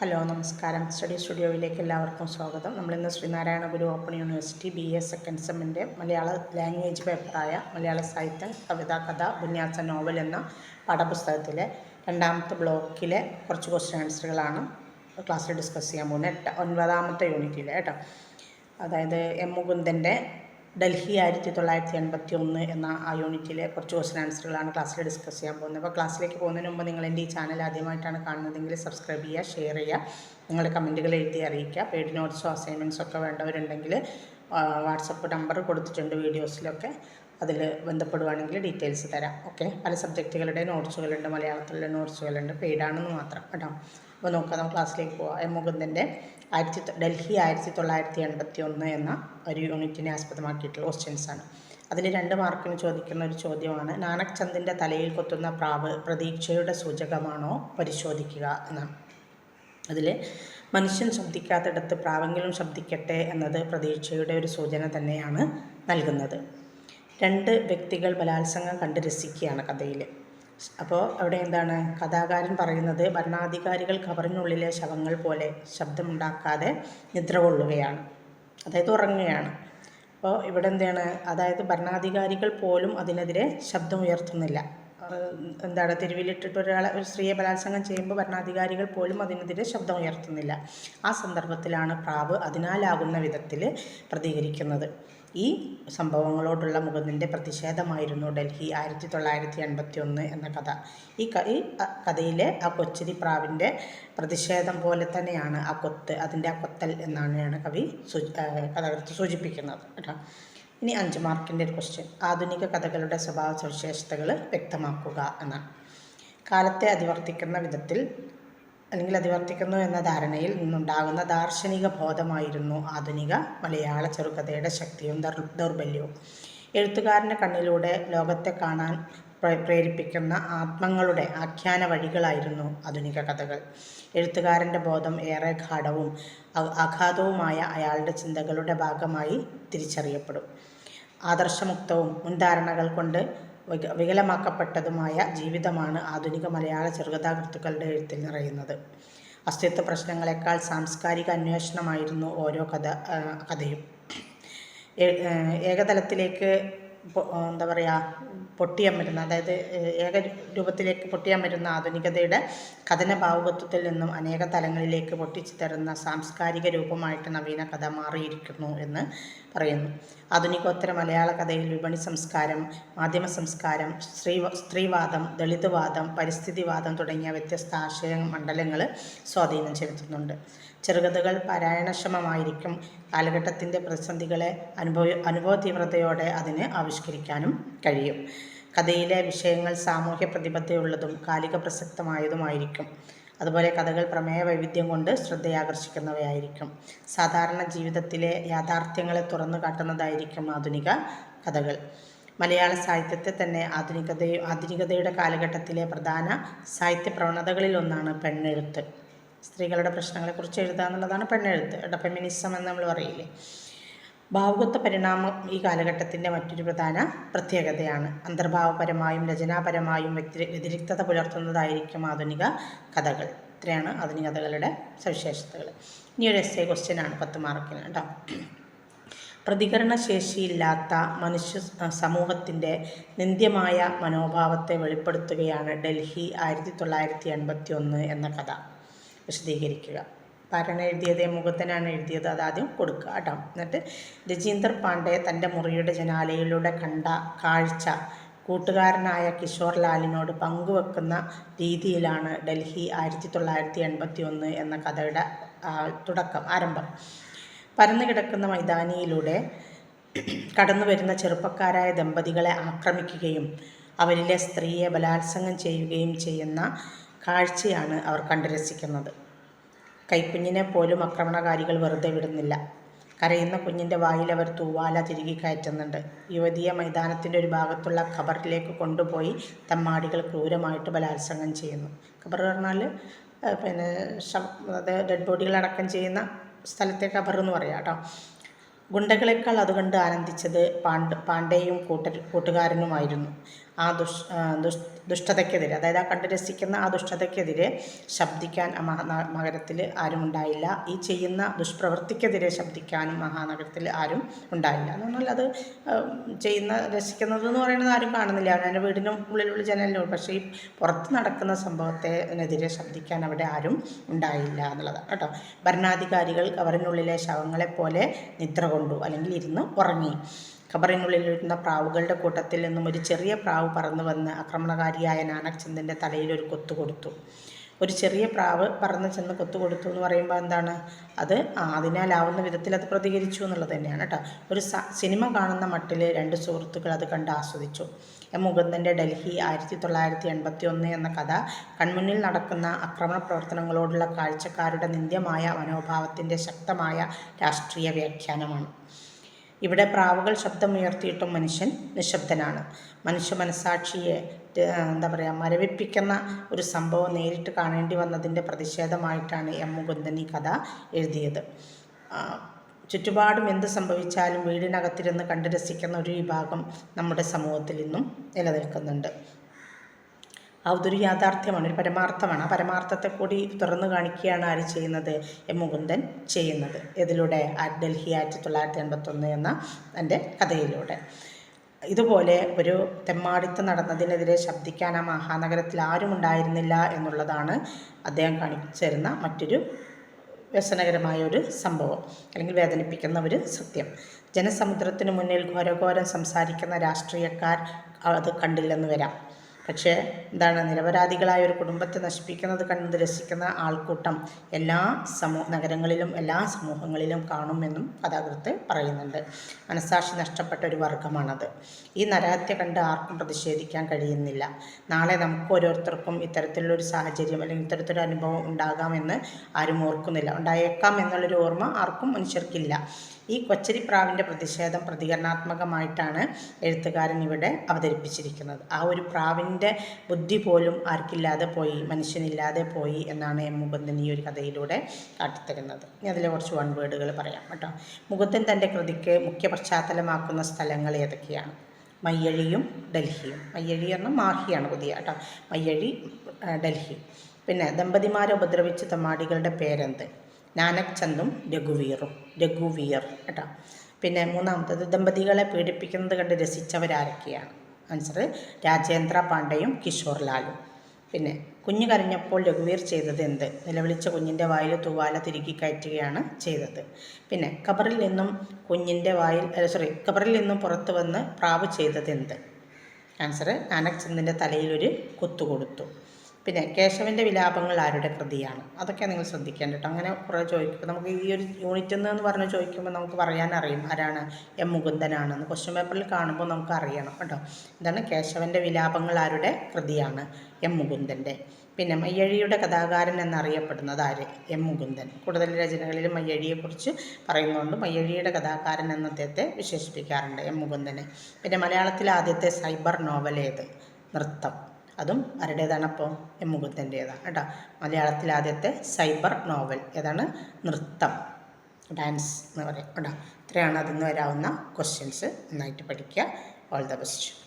Hello നമസ്കാരം. Study സ്റ്റുഡിയോയിലേക്ക് എല്ലാവർക്കും സ്വാഗതം. നമ്മളിന്ന് Sreenarayana Guru open university B A second സെമ്മിന്റെ Malayala language പേപ്പറായ മലയാള സാഹിത്യം കവിത കഥ ഉപന്യാസ നോവൽ എന്ന പാഠപുസ്തകത്തിലെ രണ്ടാമത്തെ ബ്ലോക്കിലെ കുറച്ച് ക്വസ്റ്റ്യൻ ആൻസറുകളാണ് ക്ലാസ്സിൽ ഡിസ്കസ് ചെയ്യാൻ പോകുന്നത്. എട്ട് ഒൻപതാമത്തെ യൂണിറ്റിലെ കേട്ടോ. അതായത് എം മുകുന്ദന്റെ ഡൽഹി ആയിരത്തി തൊള്ളായിരത്തി എൺപത്തി ഒന്ന് എന്ന ആ യൂണിറ്റിലെ കുറച്ച് ക്വസ്റ്റൻ ആൻസറുകളാണ് ക്ലാസ്സിൽ ഡിസ്കസ് ചെയ്യാൻ പോകുന്നത്. അപ്പോൾ ക്ലാസ്സിലേക്ക് പോകുന്നതിന് മുമ്പ് നിങ്ങൾ എന്റെ ഈ ചാനൽ ആദ്യമായിട്ടാണ് കാണുന്നതെങ്കിൽ സബ്സ്ക്രൈബ് ചെയ്യുക ഷെയർ ചെയ്യുക നിങ്ങളുടെ കമന്റുകൾ എഴുതി അറിയിക്കുക. പെയ്ഡ് നോട്ട്സോ അസൈൻമെന്റ്സോ ഒക്കെ വേണ്ടവരുണ്ടെങ്കിൽ വാട്സപ്പ് നമ്പർ കൊടുത്തിട്ടുണ്ട് വീഡിയോസിലൊക്കെ അതിൽ ബന്ധപ്പെടുവാണെങ്കിൽ ഡീറ്റെയിൽസ് തരാം. ഓക്കെ പല സബ്ജക്റ്റുകളുടെ നോട്ട്സുകളുണ്ട് മലയാളത്തിലുള്ള നോട്ട്സുകളുണ്ട് പെയ്ഡാണെന്ന് മാത്രം. കേട്ടോ? അപ്പോൾ നോക്കാം. നമുക്ക് ക്ലാസ്സിലേക്ക് പോവാം. എം മുകുന്ദന്റെ ആയിരത്തി ഡൽഹി ആയിരത്തി തൊള്ളായിരത്തി എൺപത്തി ഒന്ന് എന്ന ഒരു യൂണിറ്റിനെ ആസ്പദമാക്കിയിട്ടുള്ള ക്വസ്റ്റ്യൻസാണ് അതിൽ രണ്ട് മാർക്കിന് ചോദിക്കുന്ന ഒരു ചോദ്യമാണ് നാനക് ചന്ദിന്റെ തലയിൽ കൊത്തുന്ന പ്രാവ് പ്രതീക്ഷയുടെ സൂചകമാണോ പരിശോധിക്കുക എന്നാണ്. അതിൽ മനുഷ്യൻ ശബ്ദിക്കാത്തിടത്ത് പ്രാവെങ്കിലും ശബ്ദിക്കട്ടെ എന്നത് പ്രതീക്ഷയുടെ ഒരു സൂചന തന്നെയാണ് നൽകുന്നത്. രണ്ട് വ്യക്തികൾ ബലാത്സംഗം കണ്ട് രസിക്കുകയാണ് കഥയിൽ അപ്പോൾ അവിടെ എന്താണ്? കഥാകാരൻ പറയുന്നത് ഭരണാധികാരികൾ കവറിനുള്ളിലെ ശവങ്ങൾ പോലെ ശബ്ദമുണ്ടാക്കാതെ നിദ്ര കൊള്ളുകയാണ്. അതായത് ഉറങ്ങുകയാണ്. അപ്പോൾ ഇവിടെ എന്താണ്? അതായത് ഭരണാധികാരികൾ പോലും അതിനെതിരെ ശബ്ദം ഉയർത്തുന്നില്ല. എന്താണ്? തെരുവിലിട്ടിട്ട് ഒരാളെ ഒരു സ്ത്രീയെ ബലാത്സംഗം ചെയ്യുമ്പോൾ ഭരണാധികാരികൾ പോലും അതിനെതിരെ ശബ്ദം ഉയർത്തുന്നില്ല. ആ സന്ദർഭത്തിലാണ് പ്രാവ് അതിനാലാകുന്ന വിധത്തിൽ പ്രതികരിക്കുന്നത്. ഈ സംഭവങ്ങളോടുള്ള മുകുന്ദന്റെ പ്രതിഷേധമായിരുന്നു ഡൽഹി ആയിരത്തി തൊള്ളായിരത്തി എൺപത്തി ഒന്ന് എന്ന കഥ ഈ കഥയിലെ ആ കൊച്ചിരി പ്രാവിന്റെ പ്രതിഷേധം പോലെ തന്നെയാണ് ആ കൊത്ത് അതിന്റെ ആ കൊത്തൽ എന്നാണ് കവി സൂചി സൂചിപ്പിക്കുന്നത് കേട്ടോ. ഇനി അഞ്ച് മാർക്കിന്റെ ഒരു ക്വസ്റ്റ്യൻ ആധുനിക കഥകളുടെ സ്വഭാവ സവിശേഷതകൾ വ്യക്തമാക്കുക എന്നാണ്. കാലത്തെ അതിവർത്തിക്കുന്ന വിധത്തിൽ അല്ലെങ്കിൽ അതിവർത്തിക്കുന്നു എന്ന ധാരണയിൽ നിന്നുണ്ടാകുന്ന ദാർശനിക ബോധമായിരുന്നു ആധുനിക മലയാള ചെറുകഥയുടെ ശക്തിയും ദൗർ- ദൗർബല്യവും. എഴുത്തുകാരന്റെ കണ്ണിലൂടെ ലോകത്തെ കാണാൻ പ്രേരിപ്പിക്കുന്ന ആത്മങ്ങളുടെ ആഖ്യാന വഴികളായിരുന്നു ആധുനിക കഥകൾ. എഴുത്തുകാരന്റെ ബോധം ഏറെ ഗാഠവും അഗാധവുമായ അയാളുടെ ചിന്തകളുടെ ഭാഗമായി തിരിച്ചറിയപ്പെടും. ആദർശമുക്തവും മുൻധാരണകൾ കൊണ്ട് വികലമാക്കപ്പെട്ടതുമായ ജീവിതമാണ് ആധുനിക മലയാള ചെറുകഥാകൃത്തുക്കളുടെ എഴുത്തിൽ നിറയുന്നത്. അസ്തിത്വ പ്രശ്നങ്ങളെക്കാൾ സാംസ്കാരിക അന്വേഷണമായിരുന്നു ഓരോ കഥ കഥയും. ഏകതലത്തിലേക്ക് എന്താ പറയുക പൊട്ടിയാൻ വരുന്ന അതായത് ഏക രൂപത്തിലേക്ക് പൊട്ടിയാൻ വരുന്ന ആധുനികതയുടെ കഥന ഭാവുകത്വത്തിൽ നിന്നും അനേക തലങ്ങളിലേക്ക് പൊട്ടിച്ചു തരുന്ന സാംസ്കാരിക രൂപമായിട്ട് നവീന കഥ മാറിയിരിക്കുന്നു എന്ന് പറയുന്നു. ആധുനികോത്തര മലയാള കഥയിൽ വിപണി സംസ്കാരം മാധ്യമ സംസ്കാരം സ്ത്രീ സ്ത്രീവാദം ദളിതവാദം പരിസ്ഥിതിവാദം തുടങ്ങിയ വ്യത്യസ്ത ആശയ മണ്ഡലങ്ങൾ സ്വാധീനം ചെലുത്തുന്നുണ്ട്. ചെറുകഥകൾ പാരായണക്ഷമമായിരിക്കും കാലഘട്ടത്തിന്റെ പ്രതിസന്ധികളെ അനുഭവ അനുഭവ തീവ്രതയോടെ അതിന് ആവിഷ്കരിക്കാനും കഴിയും. കഥയിലെ വിഷയങ്ങൾ സാമൂഹ്യ പ്രതിബദ്ധതയുള്ളതും കാലിക പ്രസക്തമായതുമായിരിക്കും. അതുപോലെ കഥകൾ പ്രമേയ വൈവിധ്യം കൊണ്ട് ശ്രദ്ധയാകർഷിക്കുന്നവയായിരിക്കും. സാധാരണ ജീവിതത്തിലെ യാഥാർത്ഥ്യങ്ങളെ തുറന്നു കാട്ടുന്നതായിരിക്കും ആധുനിക കഥകൾ. മലയാള സാഹിത്യത്തെ തന്നെ ആധുനികതയും ആധുനികതയുടെ കാലഘട്ടത്തിലെ പ്രധാന സാഹിത്യ പ്രവണതകളിലൊന്നാണ് പെണ്ണെഴുത്ത്. സ്ത്രീകളുടെ പ്രശ്നങ്ങളെക്കുറിച്ച് എഴുതുക എന്നുള്ളതാണ് പെണ്ണെഴുത്ത്. കേട്ടോ ഫെമിനിസം എന്ന് നമ്മൾ പറയില്ലേ. ഭാവുകത്വ പരിണാമം ഈ കാലഘട്ടത്തിന്റെ മറ്റൊരു പ്രധാന പ്രത്യേകതയാണ്. അന്തർഭാവപരമായും രചനാപരമായും വ്യതി വ്യതിരിക്തത പുലർത്തുന്നതായിരിക്കും ആധുനിക കഥകൾ. ഇത്രയാണ് ആധുനിക കഥകളുടെ സവിശേഷതകൾ. ഇനി ഒരു എസ് എ ക്വസ്റ്റ്യൻ ആണ് പത്ത് മാർക്കിന് കേട്ടോ. പ്രതികരണശേഷിയില്ലാത്ത മനുഷ്യ സമൂഹത്തിന്റെ നിന്ദ്യമായ മനോഭാവത്തെ വെളിപ്പെടുത്തുകയാണ് ഡൽഹി ആയിരത്തി തൊള്ളായിരത്തി എൺപത്തി ഒന്ന് എന്ന കഥ. വിശദീകരിക്കുക. പാരാണ് എഴുതിയത് മുഖത്തനാണ് എഴുതിയത് അതാദ്യം കൊടുക്കുക കേട്ടോ. എന്നിട്ട് രജീന്ദർ പാണ്ഡെ തന്റെ മുറിയുടെ ജനാലയിലൂടെ കണ്ട കാഴ്ച കൂട്ടുകാരനായ കിഷോർ ലാലിനോട് പങ്കുവെക്കുന്ന രീതിയിലാണ് ഡൽഹി ആയിരത്തി തൊള്ളായിരത്തി എൺപത്തി ഒന്ന് എന്ന കഥയുടെ തുടക്കം ആരംഭം. പരന്നു കിടക്കുന്ന മൈതാനിയിലൂടെ കടന്നു വരുന്ന ചെറുപ്പക്കാരായ ദമ്പതികളെ ആക്രമിക്കുകയും അവരിലെ സ്ത്രീയെ ബലാത്സംഗം ചെയ്യുകയും ചെയ്യുന്ന കാഴ്ചയാണ് അവർ കണ്ടു രസിക്കുന്നത്. കൈക്കുഞ്ഞിനെ പോലും ആക്രമണകാരികൾ വെറുതെ വിടുന്നില്ല. കരയുന്ന കുഞ്ഞിന്റെ വായിൽ അവർ തൂവാല തിരികെ കയറ്റുന്നുണ്ട്. യുവതിയെ മൈതാനത്തിന്റെ ഒരു ഭാഗത്തുള്ള ഖബറിലേക്ക് കൊണ്ടുപോയി തമ്മാടികൾ ക്രൂരമായിട്ട് ബലാത്സംഗം ചെയ്യുന്നു. ഖബർ പറഞ്ഞാൽ പിന്നെ ശവ അത് ഡെഡ് ബോഡികൾ അടക്കം ചെയ്യുന്ന സ്ഥലത്തെ ഖബർ എന്ന് പറയാം കേട്ടോ. ഗുണ്ടകളെക്കാൾ അതുകൊണ്ട് ആനന്ദിച്ചത് പാണ്ഡ് പാണ്ഡേയും കൂട്ട കൂട്ടുകാരനുമായിരുന്നു. ആ ദുഷ് ദുഷ് ദുഷ്ടതയ്ക്കെതിരെ അതായത് ആ കണ്ടു രസിക്കുന്ന ആ ദുഷ്ടതയ്ക്കെതിരെ ശബ്ദിക്കാൻ മഹാനഗരത്തിൽ ആരും ഉണ്ടായില്ല. ഈ ചെയ്യുന്ന ദുഷ്പ്രവൃത്തിക്കെതിരെ ശബ്ദിക്കാനും മഹാനഗരത്തിൽ ആരും ഉണ്ടായില്ല. എന്ന് പറഞ്ഞാൽ അത് ചെയ്യുന്ന രസിക്കുന്നത് എന്ന് പറയുന്നത് ആരും കാണുന്നില്ല. അവനവന്റെ വീടിനും ഉള്ളിലുള്ള ജനലിനും പക്ഷേ ഈ പുറത്ത് നടക്കുന്ന സംഭവത്തിനെതിരെ ശബ്ദിക്കാൻ അവിടെ ആരും ഉണ്ടായില്ല എന്നുള്ളതാണ് കേട്ടോ. ഭരണാധികാരികൾ അവരിനുള്ളിലെ ശവങ്ങളെപ്പോലെ നിദ്ര കൊണ്ടു അല്ലെങ്കിൽ ഇരുന്ന് ഉറങ്ങി. ഖബറിനുള്ളിലിരുന്ന പ്രാവുകളുടെ കൂട്ടത്തിൽ നിന്നും ഒരു ചെറിയ പ്രാവ് പറന്നു വന്ന് ആക്രമണകാരിയായ നാനക് ചന്ദിന്റെ തലയിൽ ഒരു കൊത്തു കൊടുത്തു. ഒരു ചെറിയ പ്രാവ് പറന്ന് ചെന്ന് കൊത്തു കൊടുത്തു എന്ന് പറയുമ്പോൾ എന്താണ്? അത് അതിനാലാവുന്ന വിധത്തിൽ അത് പ്രതികരിച്ചു എന്നുള്ളത് തന്നെയാണ് കേട്ടോ. ഒരു സിനിമ കാണുന്ന മട്ടിൽ രണ്ട് സുഹൃത്തുക്കൾ അത് കണ്ട് ആസ്വദിച്ചു. എം മുകുന്ദന്റെ ഡൽഹി ആയിരത്തി തൊള്ളായിരത്തി എൺപത്തി ഒന്ന് എന്ന കഥ കൺമുന്നിൽ നടക്കുന്ന ആക്രമണ പ്രവർത്തനങ്ങളോടുള്ള കാഴ്ചക്കാരുടെ നിന്ദ്യമായ മനോഭാവത്തിന്റെ ശക്തമായ രാഷ്ട്രീയ വ്യാഖ്യാനമാണ്. ഇവിടെ പ്രാവുകൾ ശബ്ദമുയർത്തിയിട്ടും മനുഷ്യൻ നിശബ്ദനാണ്. മനുഷ്യ മനസാക്ഷിയെ എന്താ പറയുക മരവിപ്പിക്കുന്ന ഒരു സംഭവം നേരിട്ട് കാണേണ്ടി വന്നതിന്റെ പ്രതിഷേധമായിട്ടാണ് എം മുകുന്ദൻ ഈ കഥ എഴുതിയത്. ചുറ്റുപാടും എന്ത് സംഭവിച്ചാലും വീടിനകത്തിരുന്ന് കണ്ട് രസിക്കുന്ന ഒരു വിഭാഗം നമ്മുടെ സമൂഹത്തിൽ ഇന്നും നിലനിൽക്കുന്നുണ്ട്. അതൊരു യാഥാർത്ഥ്യമാണ് ഒരു പരമാർത്ഥമാണ്. ആ പരമാർത്ഥത്തെ കൂടി തുറന്നു കാണിക്കുകയാണ് ആര് ചെയ്യുന്നത്? എം മുകുന്ദൻ ചെയ്യുന്നത്. ഇതിലൂടെ ഡൽഹി ആയിരത്തി തൊള്ളായിരത്തി എൺപത്തൊന്ന് എന്ന എന്റെ കഥയിലൂടെ. ഇതുപോലെ ഒരു തെമ്മാടിത്തം നടന്നതിനെതിരെ ശബ്ദിക്കാൻ ആ മഹാനഗരത്തിൽ ആരും ഉണ്ടായിരുന്നില്ല എന്നുള്ളതാണ് അദ്ദേഹം കാണിച്ചു തരുന്ന മറ്റൊരു വ്യസനകരമായ ഒരു സംഭവം അല്ലെങ്കിൽ വേദനിപ്പിക്കുന്ന ഒരു സത്യം. ജനസമുദ്രത്തിന് മുന്നിൽ ഘോരഘോരം സംസാരിക്കുന്ന രാഷ്ട്രീയക്കാർ അത് കണ്ടില്ലെന്ന് വരാം. പക്ഷേ എന്താണ് നിരപരാധികളായ ഒരു കുടുംബത്തെ നശിപ്പിക്കുന്നത് കണ്ട് രസിക്കുന്ന ആൾക്കൂട്ടം എല്ലാ സമൂ നഗരങ്ങളിലും എല്ലാ സമൂഹങ്ങളിലും കാണുമെന്നും കഥാകൃത്ത് പറയുന്നുണ്ട്. മനസാക്ഷി നഷ്ടപ്പെട്ട ഒരു വർഗമാണത്. ഈ നരഹത്യ കണ്ട് ആർക്കും പ്രതിഷേധിക്കാൻ കഴിയുന്നില്ല. നാളെ നമുക്ക് ഓരോരുത്തർക്കും ഇത്തരത്തിലുള്ളൊരു സാഹചര്യം അല്ലെങ്കിൽ ഇത്തരത്തിലൊരു അനുഭവം ഉണ്ടാകാമെന്ന് ആരും ഓർക്കുന്നില്ല. ഉണ്ടായേക്കാം എന്നുള്ളൊരു ഓർമ്മ ആർക്കും മനുഷ്യർക്കില്ല. ഈ കൊച്ചരി കൊച്ചരിപ്രാവിന്റെ പ്രതിഷേധം പ്രതികരണാത്മകമായിട്ടാണ് എഴുത്തുകാരൻ ഇവിടെ അവതരിപ്പിച്ചിരിക്കുന്നത്. ആ ഒരു പ്രാവിന്റെ ബുദ്ധി പോലും ആർക്കില്ലാതെ പോയി മനുഷ്യനില്ലാതെ പോയി എന്നാണ് എം മുകുന്ദൻ ഈ ഒരു കഥയിലൂടെ കാട്ടിത്തരുന്നത്. ഇനി അതിലെ കുറച്ച് വൺ വേർഡുകൾ പറയാം കേട്ടോ. മുകുന്ദൻ തന്റെ കൃതിക്ക് മുഖ്യ പശ്ചാത്തലമാക്കുന്ന സ്ഥലങ്ങൾ ഏതൊക്കെയാണ്? മയ്യഴിയും ഡൽഹിയും. മയ്യഴി പറഞ്ഞാൽ മാഹിയാണ് പുതിയ കേട്ടോ. മയ്യഴി ഡൽഹി. പിന്നെ ദമ്പതിമാരെ ഉപദ്രവിച്ച തമാടികളുടെ പേരെന്ത്? നാനക് ചന്ദും രഘുവീറും. രഘുവീർ കേട്ടോ. പിന്നെ മൂന്നാമത്തത് ദമ്പതികളെ പീഡിപ്പിക്കുന്നത് കണ്ട് രസിച്ചവരാരൊക്കെയാണ്? ആൻസർ രാജേന്ദ്ര പാണ്ഡെയും കിഷോർ ലാലും. പിന്നെ കുഞ്ഞ് കരഞ്ഞപ്പോൾ രഘുവീർ ചെയ്തത് എന്ത്? നിലവിളിച്ച കുഞ്ഞിന്റെ വായിൽ തൂവാല തിരുകി കയറ്റുകയാണ് ചെയ്തത്. പിന്നെ കബറിൽ നിന്നും കുഞ്ഞിന്റെ വായിൽ സോറി കബറിൽ നിന്നും പുറത്തു വന്ന് പ്രാവ് ചെയ്തത് എന്ത്? ആൻസർ നാനക് ചന്ദിന്റെ തലയിലൊരു കൊത്തു കൊടുത്തു. പിന്നെ കേശവന്റെ വിലാപങ്ങൾ ആരുടെ കൃതിയാണ്? അതൊക്കെ നിങ്ങൾ ശ്രദ്ധിക്കേണ്ട കേട്ടോ. അങ്ങനെ കുറേ ചോദിക്കും. നമുക്ക് ഈ ഒരു യൂണിറ്റിൽ നിന്ന് പറഞ്ഞ് ചോദിക്കുമ്പോൾ നമുക്ക് പറയാൻ അറിയും ആരാണ് എം മുകുന്ദനാണെന്ന്. ക്വസ്റ്റ്യൻ പേപ്പറിൽ കാണുമ്പോൾ നമുക്ക് അറിയണം കേട്ടോ. എന്താണ്? കേശവന്റെ വിലാപങ്ങൾ ആരുടെ കൃതിയാണ്? എം മുകുന്ദന്റെ പിന്നെ മയ്യഴിയുടെ കഥാകാരൻ എന്നറിയപ്പെടുന്നത് ആര്? എം മുകുന്ദൻ. കൂടുതൽ രചനകളിൽ മയ്യഴിയെക്കുറിച്ച് പറയുന്നുണ്ട് മയ്യഴിയുടെ കഥാകാരൻ എന്ന അദ്ദേഹത്തെ വിശേഷിപ്പിക്കാറുണ്ട് എം മുകുന്ദനെ. പിന്നെ മലയാളത്തിലെ ആദ്യത്തെ സൈബർ നോവൽ ഏത്? നൃത്തം. അതും ആരുടേതാണ് അപ്പോൾ എം മുകുന്ദന്റേതാണ് കേട്ടോ. മലയാളത്തിലെ ആദ്യത്തെ സൈബർ നോവൽ. ഏതാണ്? നൃത്തം. ഡാൻസ് എന്ന് പറയാം കേട്ടോ. ഇത്രയാണ് അതിൽ നിന്ന് വരാവുന്ന ക്വസ്റ്റ്യൻസ്. നന്നായിട്ട് പഠിക്കുക. All the best.